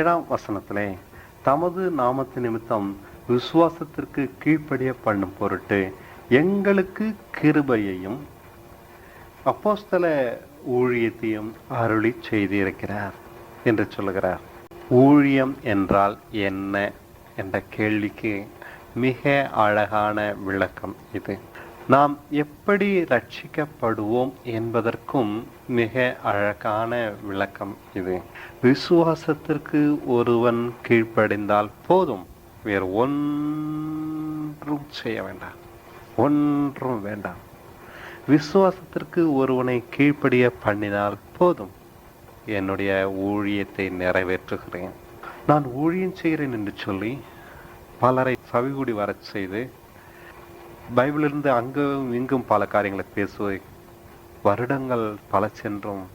ஏழாம் வசனத்திலே தமது நாமத்து நிமித்தம் விசுவாசத்திற்கு கீழ்ப்படிய பண்ணும் பொருட்டு எங்களுக்கு கிருபையையும் அப்போஸ்தல ஊழியத்தையும் அருளி செய்திருக்கிறார் என்று சொல்லுகிறார். ஊழியம் என்றால் என்ன? என்ற கேள்விக்கு மிக அழகான விளக்கம் இது. நாம் எப்படி ரட்சிக்கப்படுவோம் என்பதற்கும் மிக அழகான விளக்கம் இது. விசுவாசத்திற்கு ஒருவன் கீழ்ப்படிந்தால் போதும். வேறு ஒன்றும் செய்ய வேண்டாம். ஒன்றும் வேண்டாம். விசுவாசத்திற்கு ஒருவனை கீழ்ப்படிய பண்ணினால் போதும். என்னுடைய ஊழியத்தை நிறைவேற்றுகிறேன். நான் ஊழியம் செய்கிறேன் என்று சொல்லி பலரை சவிகுடி வரச் செய்து பைபிளிலிருந்து அங்கும் இங்கும் பல காரியங்களை பேசுவது வருடங்கள் பல சென்றும்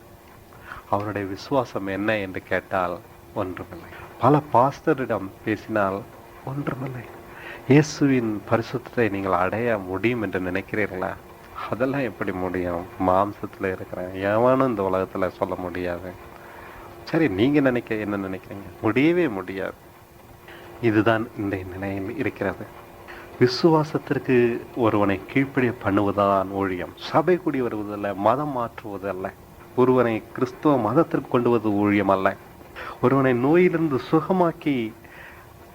அவருடைய விசுவாசம் என்ன என்று கேட்டால் ஒன்றுமில்லை. பல பாஸ்டரிடம் பேசினால் ஒன்றுமில்லை. இயேசுவின் பரிசுத்தத்தை நீங்கள் அடைய முடியும் என்று நினைக்கிறீர்களா? அதெல்லாம் எப்படி முடியும்? மாம்சத்தில் இருக்கிறேன். எவனும் இந்த உலகத்தில் சொல்ல முடியாது. சரி நீங்கள் நினைக்க என்ன நினைக்கிறீங்க? முடியவே முடியாது. இதுதான் இந்த நிலையில் இருக்கிறது. விசுவாசத்திற்கு ஒருவனை கீழ்ப்படிய பண்ணுவதுதான் ஊழியம். சபை கூடி வருவதல்ல மதம் மாற்றுவதல்ல. ஒருவனை கிறிஸ்துவ மதத்திற்கு கொண்டு வருவது ஊழியம் அல்ல. ஒருவனை நோயிலிருந்து சுகமாக்கி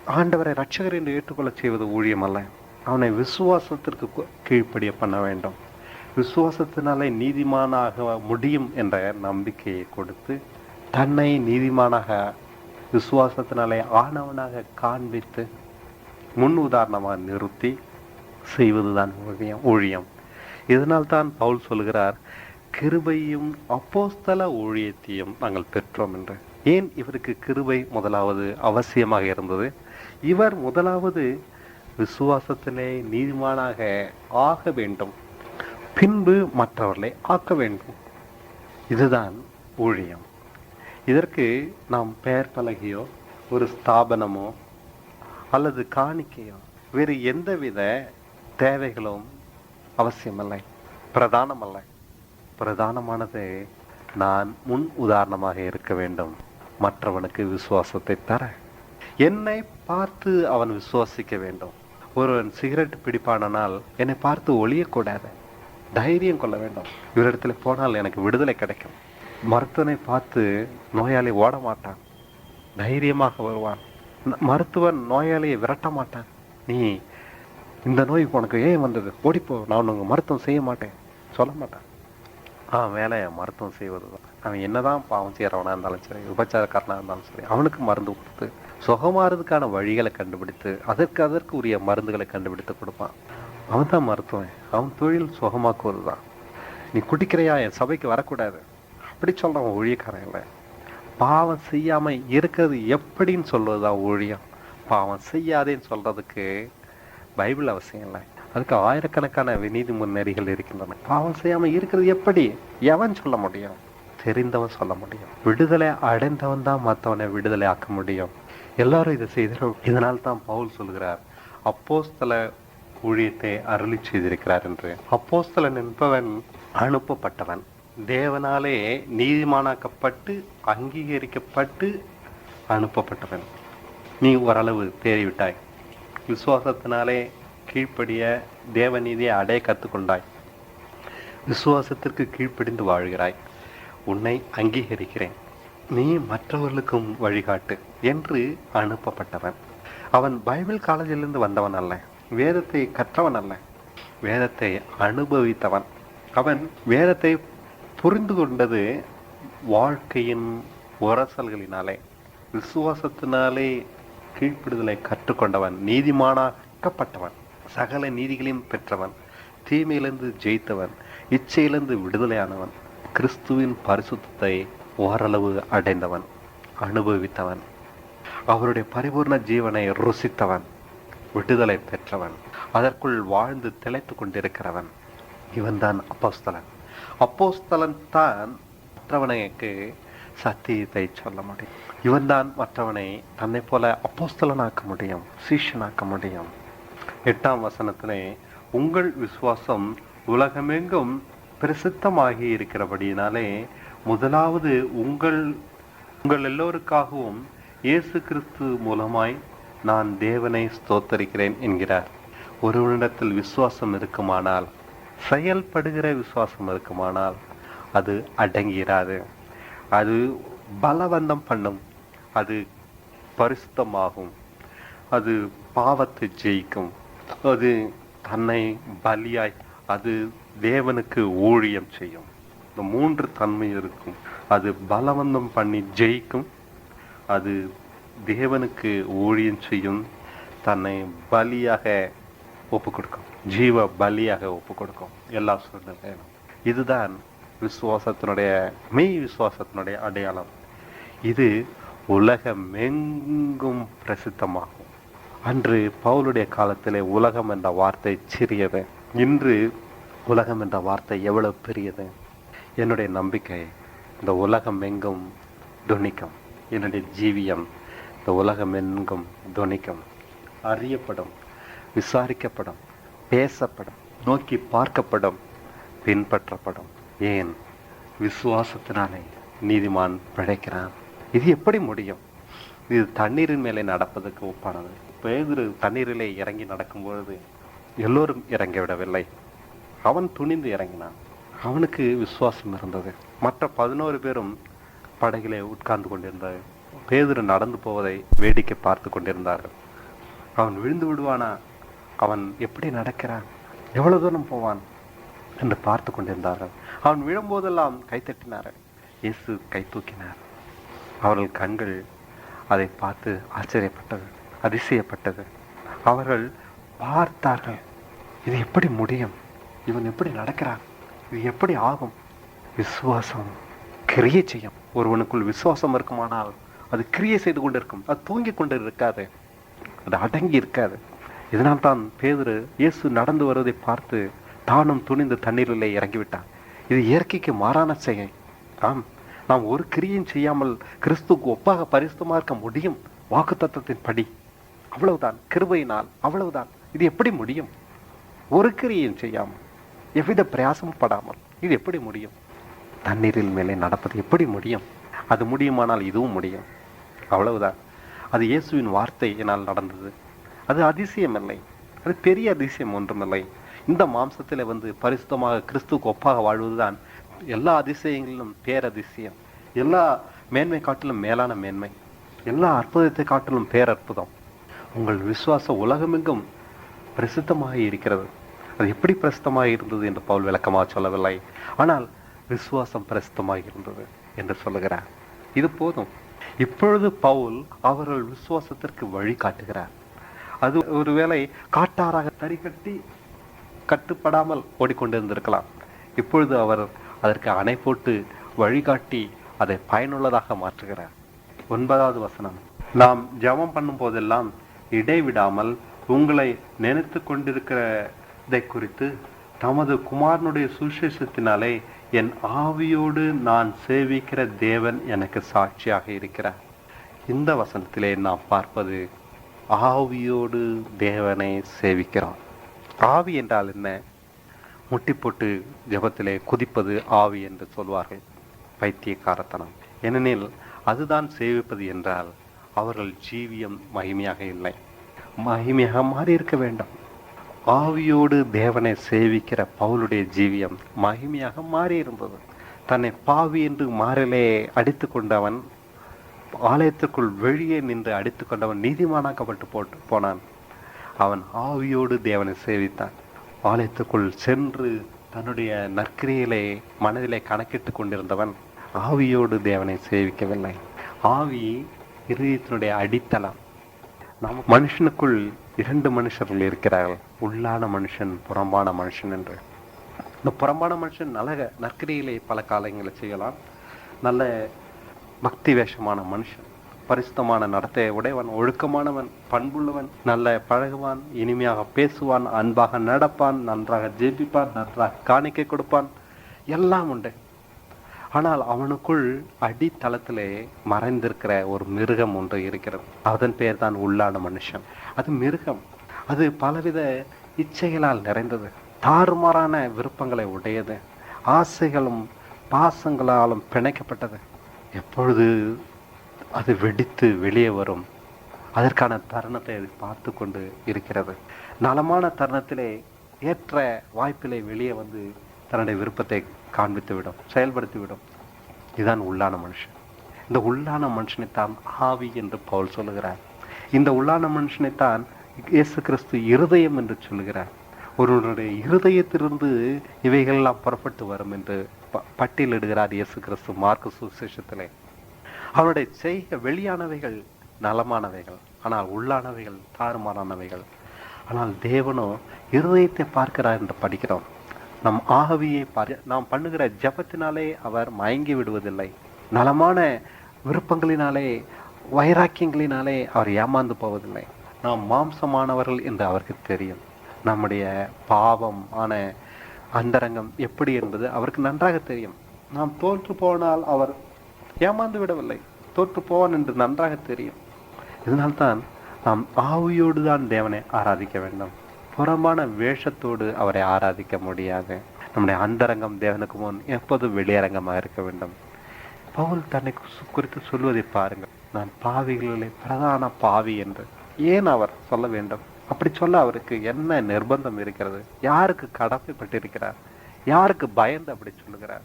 ஆண்டவரை ரட்சகர் என்று ஏற்றுக்கொள்ள செய்வது ஊழியம் அல்ல. அவனை விசுவாசத்திற்கு கீழ்ப்படிய பண்ண வேண்டும். விசுவாசத்தினாலே நீதிமானாக முடியும் என்ற நம்பிக்கையை கொடுத்து தன்னை நீதிமானாக விசுவாசத்தினாலே ஆனவனாக காண்பித்து முன் உதாரணமாக நிறுத்தி செய்வதுதான் ஊழியம் ஊழியம். இதனால் தான் பவுல் சொல்கிறார் கிருபையும் அப்போஸ்தல ஊழியத்தையும் நாங்கள் பெற்றோம் என்று. ஏன் இவருக்கு கிருபை முதலாவது அவசியமாக இருந்தது? இவர் முதலாவது விசுவாசத்திலே நீதிமானாக ஆக வேண்டும். பின்பு மற்றவர்களை ஆக்க வேண்டும். இதுதான் ஊழியம். இதற்கு நாம் பெயர் பலகையோ ஒரு ஸ்தாபனமோ அல்லது காணிக்கையோ வேறு எந்தவித தேவைகளும் அவசியமில்லை. பிரதானமல்ல. பிரதானமானது நான் முன் உதாரணமாக இருக்க வேண்டும். மற்றவனுக்கு விசுவாசத்தை தர. என்னை பார்த்து அவன் விசுவாசிக்க வேண்டும். ஒருவன் சிகரெட் பிடிப்பானால் என்னை பார்த்து ஒளியக்கூடாது. தைரியம் கொள்ள வேண்டும். இவரிடத்துல போனால் எனக்கு விடுதலை கிடைக்கும். மருத்துவனை பார்த்து நோயாளி ஓட மாட்டான் தைரியமாக வருவான். மருத்துவர் நோயாளியை விரட்ட மாட்டான் நீ இந்த நோய் உனக்கு ஏன் வந்தது? ஓடிப்போ நான் உனக்கு மருத்துவம் செய்ய மாட்டேன். சொல்ல மாட்டேன் அவன் வேலை மருத்துவம் செய்வது தான் அவன் என்னதான் பாவம் செய்கிறவனா இருந்தாலும் சரி உபச்சாரக்காரனாக இருந்தாலும் சரி அவனுக்கு மருந்து கொடுத்து சுகமாறதுக்கான வழிகளை கண்டுபிடித்து அதற்கு அதற்கு உரிய மருந்துகளை கண்டுபிடித்து கொடுப்பான். அவன் தான் மருத்துவன். அவன் தொழில் சுகமாக்குவது தான் நீ குடிக்கிறையா? என் சபைக்கு வரக்கூடாது. அப்படி சொல்கிறான் ஒழியக்காரன் இல்லை. பாவம் செய்யாமல் இருக்கிறது எப்படின்னு சொல்வதுதான் ஊழியம். பாவம் செய்யாதேன்னு சொல்றதுக்கு பைபிள் அவசியம் இல்லை. அதுக்கு ஆயிரக்கணக்கான விநீதி முன்னேறிகள் இருக்கின்றன. பாவம் செய்யாமல் இருக்கிறது எப்படி? எவன் சொல்ல முடியும்? தெரிந்தவன் சொல்ல முடியும். விடுதலை அடைந்தவன் தான் மற்றவனை விடுதலை ஆக்க முடியும். எல்லாரும் இதை செய்திடும் இதனால் தான் பவுல் சொல்கிறார் அப்போஸ்தல ஊழியத்தை அருளி செய்திருக்கிறார் என்று. அப்போஸ்தலன் என்பவன் அனுப்பப்பட்டவன். தேவனாலே நீதிமானாக்கப்பட்டு அங்கீகரிக்கப்பட்டு அனுப்பப்பட்டவன். நீ ஓரளவு தேறிவிட்டாய். விசுவாசத்தினாலே கீழ்ப்படிய தேவநீதியை அடைய கற்றுக்கொண்டாய் விசுவாசத்திற்கு கீழ்ப்படிந்து வாழ்கிறாய். உன்னை அங்கீகரிக்கிறேன். நீ மற்றவர்களுக்கும் வழிகாட்டு என்று அனுப்பப்பட்டவன். அவன் பைபிள் காலேஜிலிருந்து வந்தவன் அல்ல. வேதத்தை கற்றவன் அல்ல. வேதத்தை அனுபவித்தவன். அவன் வேதத்தை புரிந்து கொண்டது வாழ்க்கையின் உரசல்களினாலே விசுவாசத்தினாலே கீழ்ப்பிடுதலை கற்றுக்கொண்டவன் நீதிமானாக்கப்பட்டவன் சகல நீதிகளையும் பெற்றவன் தீமையிலிருந்து ஜெயித்தவன் இச்சையிலிருந்து விடுதலையானவன் கிறிஸ்துவின் பரிசுத்தத்தை ஓரளவு அடைந்தவன் அனுபவித்தவன் அவருடைய பரிபூர்ண ஜீவனை ருசித்தவன் விடுதலை பெற்றவன் அதற்குள் வாழ்ந்து திளைத்து கொண்டிருக்கிறவன் இவன்தான் அப்போஸ்தலன். அப்போஸ்தலன் தான் மற்றவனுக்கு சத்தியத்தை சொல்ல முடியும். இவன்தான் மற்றவனை தன்னை போல அப்போஸ்தலனாக்க முடியும் சீஷனாக்க முடியும். எட்டாம் வசனத்திலே உங்கள் விசுவாசம் உலகமெங்கும் பிரசித்தமாகி இருக்கிறபடியினாலே முதலாவது உங்கள் உங்கள் எல்லோருக்காகவும் இயேசு கிறிஸ்து மூலமாய் நான் தேவனை ஸ்தோத்தரிக்கிறேன் என்கிறார். ஒருவனிடத்தில் விசுவாசம் இருக்குமானால் செயல்படுகிற விசுவாசம் இருக்குமானால் அது அடங்கிறாது அது பலவந்தம் பண்ணும். அது பரிசுத்தமாகும். அது பாவத்தை ஜெயிக்கும். அது தன்னை பலியாய் அது தேவனுக்கு ஊழியம் செய்யும். இந்த மூன்று தன்மை இருக்கும். அது பலவந்தம் பண்ணி ஜெயிக்கும். அது தேவனுக்கு ஊழியம் செய்யும். தன்னை பலியாக ஒப்பு கொடுக்கும் ஜீவ பலியாக ஒப்பு கொடுக்கும். எல்லா சூழ்நிலையிலும் இதுதான் விசுவாசத்தினுடைய மெய் விசுவாசத்தினுடைய அடையாளம். இது உலகமெங்கும் பிரசித்தமாகும். அன்று பவுலுடைய காலத்திலே உலகம் என்ற வார்த்தை சிறியது. இன்று உலகம் என்ற வார்த்தை எவ்வளவு பெரியது? என்னுடைய நம்பிக்கை இந்த உலகம் எங்கும் துணிக்கும். என்னுடைய ஜீவியம் இந்த உலகம் எங்கும் துணிக்கும். அறியப்படும் விசாரிக்கப்படும் பேசப்படும் நோக்கி பார்க்கப்படும் பின்பற்றப்படும். ஏன்? விசுவாசத்தினாலே நீதிமான் பிழைக்கிறான். இது எப்படி முடியும்? இது தண்ணீரின் மேலே நடப்பதற்கு ஒப்பானது. பேதுரு தண்ணீரிலே இறங்கி நடக்கும்பொழுது எல்லோரும் இறங்கி விடவில்லை அவன் துணிந்து இறங்கினான். அவனுக்கு விசுவாசம் இருந்தது. மற்ற பதினோரு பேரும் படகிலே உட்கார்ந்து கொண்டிருந்தார். பேதுரு நடந்து போவதை வேடிக்கை பார்த்து கொண்டிருந்தார்கள். அவன் விழுந்து விடுவானா? அவன் எப்படி நடக்கிறான்? எவ்வளவு தூரம் போவான்? என்று பார்த்து கொண்டிருந்தார்கள். அவன் விழும்போதெல்லாம் கைத்தட்டினார்கள் இயேசு கை தூக்கினார். அவர்கள் கண்கள் அதை பார்த்து ஆச்சரியப்பட்டது அதிசயப்பட்டது. அவர்கள் பார்த்தார்கள் இது எப்படி முடியும்? இவன் எப்படி நடக்கிறான்? இது எப்படி ஆகும்? விசுவாசம் கிரியை செய்யும். ஒருவனுக்குள் விசுவாசம் இருக்குமானால் அது கிரியை செய்து கொண்டிருக்கும். அது தூங்கிக் கொண்டு இருக்காது அது அடங்கி இருக்காது. இதனால் தான் பேதுரு இயேசு நடந்து வருவதை பார்த்து தானும் துணிந்து தண்ணீரிலே இறங்கிவிட்டான் இது இயற்கைக்கு மாறான செயல். ஆம் நாம் ஒரு கிரியும் செய்யாமல் கிறிஸ்துக்கு ஒப்பாக பரிசுத்தமாக இருக்க முடியும்? வாக்குத்தத்தத்தின் படி. அவ்வளவுதான். கிருபையினால் அவ்வளவுதான். இது எப்படி முடியும்? ஒரு கிரியும் செய்யாமல் எவ்வித பிரயாசமும் படாமல் இது எப்படி முடியும்? தண்ணீரில் மேலே நடப்பது எப்படி முடியும்? அது முடியுமானால் இதுவும் முடியும். அவ்வளவுதான். அது இயேசுவின் வார்த்தை என்னால் நடந்தது. அது அதிசயம் இல்லை அது பெரிய அதிசயம் ஒன்றுமில்லை. இந்த மாம்சத்தில் வந்து பரிசுத்தமாக கிறிஸ்துக்கு ஒப்பாக வாழ்வதுதான் எல்லா அதிசயங்களிலும் பேரதிசயம். எல்லா மேன்மை காட்டிலும் மேலான மேன்மை. எல்லா அற்புதத்தை காட்டிலும் பேரற்புதம். உங்கள் விசுவாச உலகமெங்கும் பிரசித்தமாக இருக்கிறது. அது எப்படி பிரசித்தமாக இருந்தது என்று பவுல் விளக்கமாக சொல்லவில்லை. ஆனால் விசுவாசம் பிரசித்தமாக இருந்தது என்று சொல்லுகிறார். இது போதும். இப்பொழுது பவுல் அவர்கள் விசுவாசத்திற்கு வழி காட்டுகிறார் அது ஒருவேளை காட்டாராக தறி கட்டி கட்டுப்படாமல் ஓடிக்கொண்டிருந்திருக்கலாம். இப்பொழுது அவர் அதற்கு அணை போட்டு வழிகாட்டி அதை பயனுள்ளதாக மாற்றுகிறார். ஒன்பதாவது வசனம். நாம் ஜெபம் பண்ணும் போதெல்லாம் இடைவிடாமல் உங்களை நினைத்து கொண்டிருக்கிறதை குறித்து தமது குமாரனுடைய சுசேஷத்தினாலே என் ஆவியோடு நான் சேவிக்கிற தேவன் எனக்கு சாட்சியாக இருக்கிறார். இந்த வசனத்திலே நாம் பார்ப்பது ஆவியோடு தேவனை சேவிக்கிறோம். ஆவி என்றால் என்ன? முட்டி போட்டு ஜெபத்திலே குதிப்பது ஆவி என்று சொல்வார்கள் பைத்தியக்காரத்தனம். ஏனெனில் அதுதான் சேவிப்பது என்றால் அவர்கள் ஜீவியம் மகிமையாக இல்லை. மகிமையாக மாறி இருக்க வேண்டும். ஆவியோடு தேவனை சேவிக்கிற பவுலுடைய ஜீவியம் மகிமையாக மாறி இருந்தது. தன்னை பாவி என்று மாறலே அடித்து கொண்டவன் ஆலயத்திற்குள் வெளியே நின்று அடித்து கொண்டவன் நீதிமானாக்கப்பட்டு போட்டு போனான். அவன் ஆவியோடு தேவனை சேவித்தான். ஆலயத்துக்குள் சென்று தன்னுடைய நற்கிரியிலே மனதிலே கணக்கிட்டு கொண்டிருந்தவன் ஆவியோடு தேவனை சேவிக்கவில்லை. ஆவி இருதயத்தினுடைய அடித்தளம். நம் மனுஷனுக்குள் இரண்டு மனுஷர்கள் இருக்கிறார்கள். உள்ளான மனுஷன் புறம்பான மனுஷன் என்று. இந்த புறம்பான மனுஷன் நல்ல நற்கிரியிலே பல காலங்களை செய்யலாம். நல்ல பக்தி வேஷமான மனுஷன் பரிசுத்தமான நடத்தை உடையவன் ஒழுக்கமானவன் பண்புள்ளவன் நல்ல பழகுவான் இனிமையாக பேசுவான் அன்பாக நடப்பான் நன்றாக ஜெபிப்பான் நன்றாக காணிக்கை கொடுப்பான் எல்லாம் உண்டு. ஆனால் அவனுக்குள் அடித்தளத்திலே மறைந்திருக்கிற ஒரு மிருகம் ஒன்று இருக்கிறது. அதன் பெயர் தான் உள்ளான மனுஷன். அது மிருகம். அது பலவித இச்சைகளால் நிறைந்தது. தாறுமாறான விருப்பங்களை உடையது. ஆசைகளும் பாசங்களாலும் பிணைக்கப்பட்டது. எப்பொழுது அது வெடித்து வெளியே வரும் அதற்கான தருணத்தை அது பார்த்து கொண்டு இருக்கிறது. நலமான தருணத்திலே ஏற்ற வாய்ப்பிலே வெளியே வந்து தன்னுடைய விருப்பத்தை காண்பித்து விடும் செயல்படுத்தி விடும் இதுதான் உள்ளான மனுஷன். இந்த உள்ளான மனுஷனைத்தான் ஆவி என்று பவுல் சொல்லுகிறார். இந்த உள்ளான மனுஷனைத்தான் இயேசு கிறிஸ்து இருதயம் என்று சொல்லுகிறார். ஒருவருடைய இருதயத்திலிருந்து இவைகள்லாம் புறப்பட்டு வரும் என்று பட்டியலிடுகிறார் இயேசு கிறிஸ்து மார்க்கு சுசேஷத்திலே அவருடைய செய்க வெளியானவைகள் நலமானவைகள் ஆனால் உள்ளானவைகள் தாறுமாறானவைகள். ஆனால் தேவனோ இருதயத்தை பார்க்கிறார் என்று படிக்கிறோம். நம் ஆகவியை பார்க்க நாம் பண்ணுகிற ஜெபத்தினாலே அவர் மயங்கி விடுவதில்லை. நலமான விருப்பங்களினாலே வைராக்கியங்களினாலே அவர் ஏமாந்து போவதில்லை. நாம் மாம்சமானவர்கள் என்று அவருக்கு தெரியும். நம்முடைய பாவம் ஆன அந்தரங்கம் எப்படி என்பது அவருக்கு நன்றாக தெரியும். நாம் தோற்று போனால் அவர் ஏமாந்து விடவில்லை. தோற்று போவான் என்று நன்றாக தெரியும். இதனால்தான் நாம் ஆவியோடு தான் தேவனை ஆராதிக்க வேண்டும். புறம்பான வேஷத்தோடு அவரை ஆராதிக்க முடியாது. நம்முடைய அந்தரங்கம் தேவனுக்கு முன் எப்போதும் வெளியரங்கமாக இருக்க வேண்டும்? பவுல் தன்னை குறித்து சொல்வதை பாருங்கள். நான் பாவிகளிலே பிரதான பாவி என்று ஏன் அவர் சொல்ல வேண்டும்? அப்படி சொல்ல அவருக்கு என்ன நிர்பந்தம் இருக்கிறது? யாருக்கு கடமைப்பட்டிருக்கிறார்? யாருக்கு பயந்து அப்படி சொல்லுகிறார்?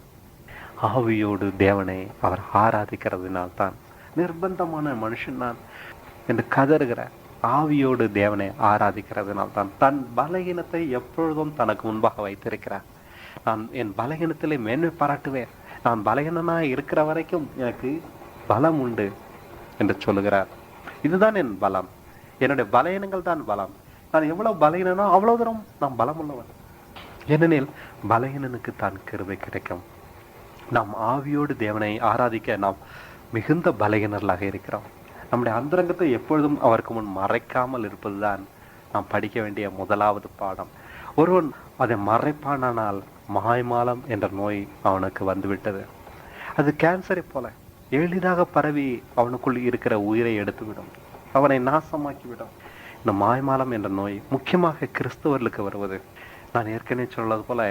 ஆவியோடு தேவனை அவர் ஆராதிக்கிறதுனால் தான் நிர்பந்தமான மனுஷன் நான் என்று கதறுகிறார். ஆவியோடு தேவனை ஆராதிக்கிறதுனால் தான் தன் பலகீனத்தை எப்பொழுதும் தனக்கு முன்பாக வைத்திருக்கிறார். நான் என் பலகீனத்திலே மேன்மை பாராட்டுவேன். நான் பலகீனனாக இருக்கிற வரைக்கும் எனக்கு பலம் உண்டு என்று சொல்லுகிறார். இதுதான் என் பலம். என்னுடைய பலயனங்கள் தான் பலம். நான் எவ்வளவு பலகீனனோ அவ்வளவு தூரம் நான் பலம் உள்ளவன் ஏனெனில் பலகீனனுக்கு தான் கிருபை கிடைக்கும். நாம் ஆவியோடு தேவனை ஆராதிக்க நாம் மிகுந்த பலகீனர்களாக இருக்கிறோம். நம்முடைய அந்தரங்கத்தை எப்பொழுதும் அவருக்கு முன் மறைக்காமல் இருப்பதுதான் நாம் படிக்க வேண்டிய முதலாவது பாடம். ஒருவன் அதை மறைப்பானானால் மாய்மாலம் என்ற நோய் அவனுக்கு வந்துவிட்டது. அது கேன்சரை போல எளிதாக பரவி அவனுக்குள் இருக்கிற உயிரை எடுத்துவிடும். அவனை நாசமாக்கிவிடும். இந்த மாய்மாலம் என்ற நோய் முக்கியமாக கிறிஸ்தவர்களுக்கு வருவது. நான் ஏற்கனவே சொன்னது போல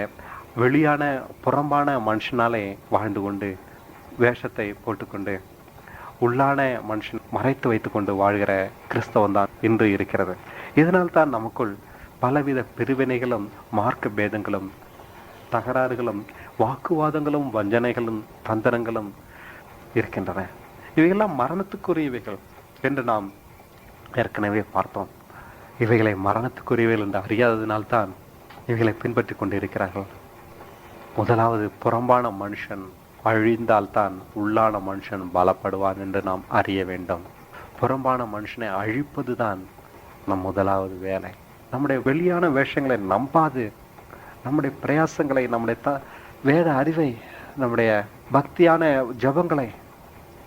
வெளியான புறம்பான மனுஷனாலே வாழ்ந்து கொண்டு வேஷத்தை போட்டுக்கொண்டு உள்ளான மனுஷன் மறைத்து வைத்துக்கொண்டு வாழ்கிற கிறிஸ்தவம் தான் இன்று இருக்கிறது. இதனால் தான் நமக்குள் பலவித பிரிவினைகளும் மார்க்க பேதங்களும் தகராறுகளும் வாக்குவாதங்களும் வஞ்சனைகளும் தந்திரங்களும் இருக்கின்றன. இவையெல்லாம் மரணத்துக்குரியவைகள் என்று நாம் ஏற்கனவே பார்த்தோம். இவைகளை மரணத்துக்குரியவைகள் என்று அறியாததினால்தான் இவைகளை பின்பற்றி கொண்டிருக்கிறார்கள். முதலாவது புறம்பான மனுஷன் அழிந்தால்தான் உள்ளான மனுஷன் பலப்படுவான் என்று நாம் அறிய வேண்டும். புறம்பான மனுஷனை அழிப்பதுதான் நம் முதலாவது வேலை. நம்முடைய வெளியான வேஷங்களை நம்பாது. நம்முடைய பிரயாசங்களை நம்முடைய த வேத அறிவை நம்முடைய பக்தியான ஜபங்களை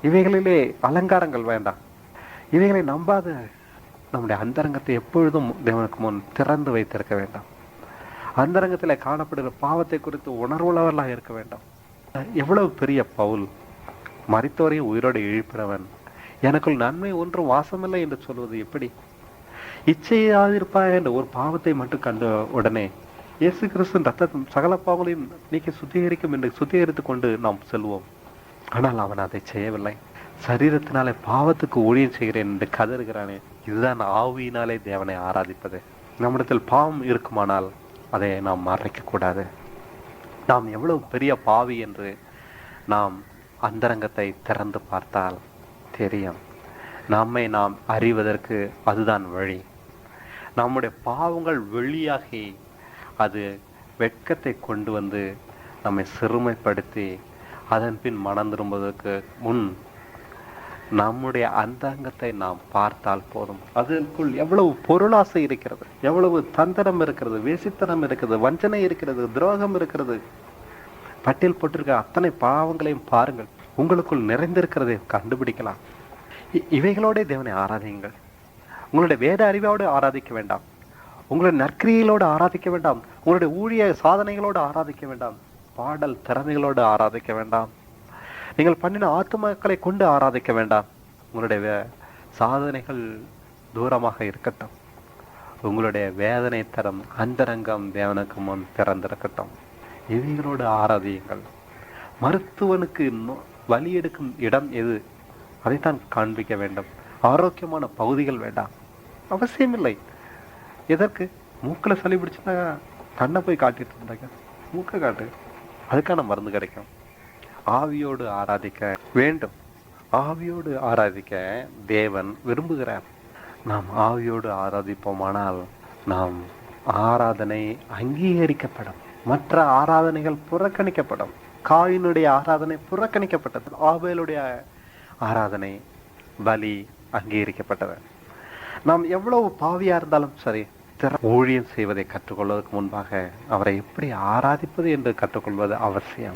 இவைகளிலே அலங்காரங்கள் வேண்டாம். இவைகளை நம்பாத. நம்முடைய அந்தரங்கத்தை எப்பொழுதும் தேவனுக்கு முன் திறந்து வைத்திருக்க வேண்டாம். அந்தரங்கத்தில் காணப்படுகிற பாவத்தை குறித்து உணர்வுள்ளவர்களாக இருக்க வேண்டாம். எவ்வளவு பெரிய பவுல் மறித்தோரையும் உயிரோடு இழிப்பிறவன் எனக்குள் நன்மை ஒன்றும் வாசமில்லை என்று சொல்வது எப்படி? இச்சையாதிருப்பாய் என்ற ஒரு பாவத்தை மட்டும் கண்ட உடனே இயேசு கிறிஸ்து ரத்தம் சகல பாவங்களையும் நீக்கி சுத்திகரிக்கும் என்று சுத்திகரித்து கொண்டு நாம் செல்வோம். ஆனால் அவன் அதை செய்யவில்லை. சரீரத்தினாலே பாவத்துக்கு ஊழியம் செய்கிறேன் என்று கதறுகிறானே. இதுதான் ஆவியினாலே தேவனை ஆராதிப்பது. நம்மிடத்தில் பாவம் இருக்குமானால் அதை நாம் மறைக்கக்கூடாது. நாம் எவ்வளவு பெரிய பாவி என்று நாம் அந்தரங்கத்தை திறந்து பார்த்தால் தெரியும். நம்மை நாம் அறிவதற்கு அதுதான் வழி. நம்முடைய பாவங்கள் வெளியாகி அது வெட்கத்தை கொண்டு வந்து நம்மை சிறுமைப்படுத்தி அதன் பின் மனம் திரும்புவதற்கு முன் நம்முடைய அந்தங்கத்தை நாம் பார்த்தால் போதும். அதற்குள் எவ்வளவு பொருளாசை இருக்கிறது எவ்வளவு தந்திரம் இருக்கிறது வேசித்தனம் இருக்கிறது வஞ்சனை இருக்கிறது துரோகம் இருக்கிறது. பட்டியல் போட்டிருக்க அத்தனை பாவங்களையும் பாருங்கள். உங்களுக்குள் நிறைந்திருக்கிறதை கண்டுபிடிக்கலாம். இ- இவைகளோடே தேவனை ஆராதியுங்கள். உங்களுடைய வேத அறிவோடு ஆராதிக்க வேண்டாம். உங்களுடைய நற்கிரிகளோடு ஆராதிக்க வேண்டாம். உங்களுடைய ஊழிய சாதனைகளோடு ஆராதிக்க வேண்டாம். பாடல் திறமைகளோடு ஆராதிக்க வேண்டாம். நீங்கள் பண்ணின ஆத்துமாக்களை கொண்டு ஆராதிக்க வேண்டாம். உங்களுடைய வே- சாதனைகள் தூரமாக இருக்கட்டும். உங்களுடைய வேதனை தரம் அந்தரங்கம் தேவனுக்கு முன் திறந்திருக்கட்டும். இவைகளோடு ஆராதியுங்கள். மருத்துவனுக்கு நோ- வலி எடுக்கும் இடம் எது? அதைத்தான் காண்பிக்க வேண்டும். ஆரோக்கியமான பகுதிகள் வேண்டாம். அவசியமில்லை. எதற்கு? மூக்கில் சளி பிடிச்சுன்னா கண்ணை போய் காட்டிட்டு இருந்தாங்க. மூக்கை காட்டு. அதுக்கான மருந்து கிடைக்கும். ஆவியோடு ஆராதிக்க வேண்டும். ஆவியோடு ஆராதிக்க தேவன் விரும்புகிறார். நாம் ஆவியோடு ஆராதிப்போமானால் நாம் ஆராதனை அங்கீகரிக்கப்படும். மற்ற ஆராதனைகள் புறக்கணிக்கப்படும். காயினுடைய ஆராதனை புறக்கணிக்கப்பட்டது. ஆவேலுடைய ஆராதனை பலி அங்கீகரிக்கப்பட்டது. நாம் எவ்வளவு பாவியா இருந்தாலும் சரி திற- ஊழியம் செய்வதை கற்றுக்கொள்வதற்கு முன்பாக அவரை எப்படி ஆராதிப்பது என்று கற்றுக்கொள்வது அவசியம்.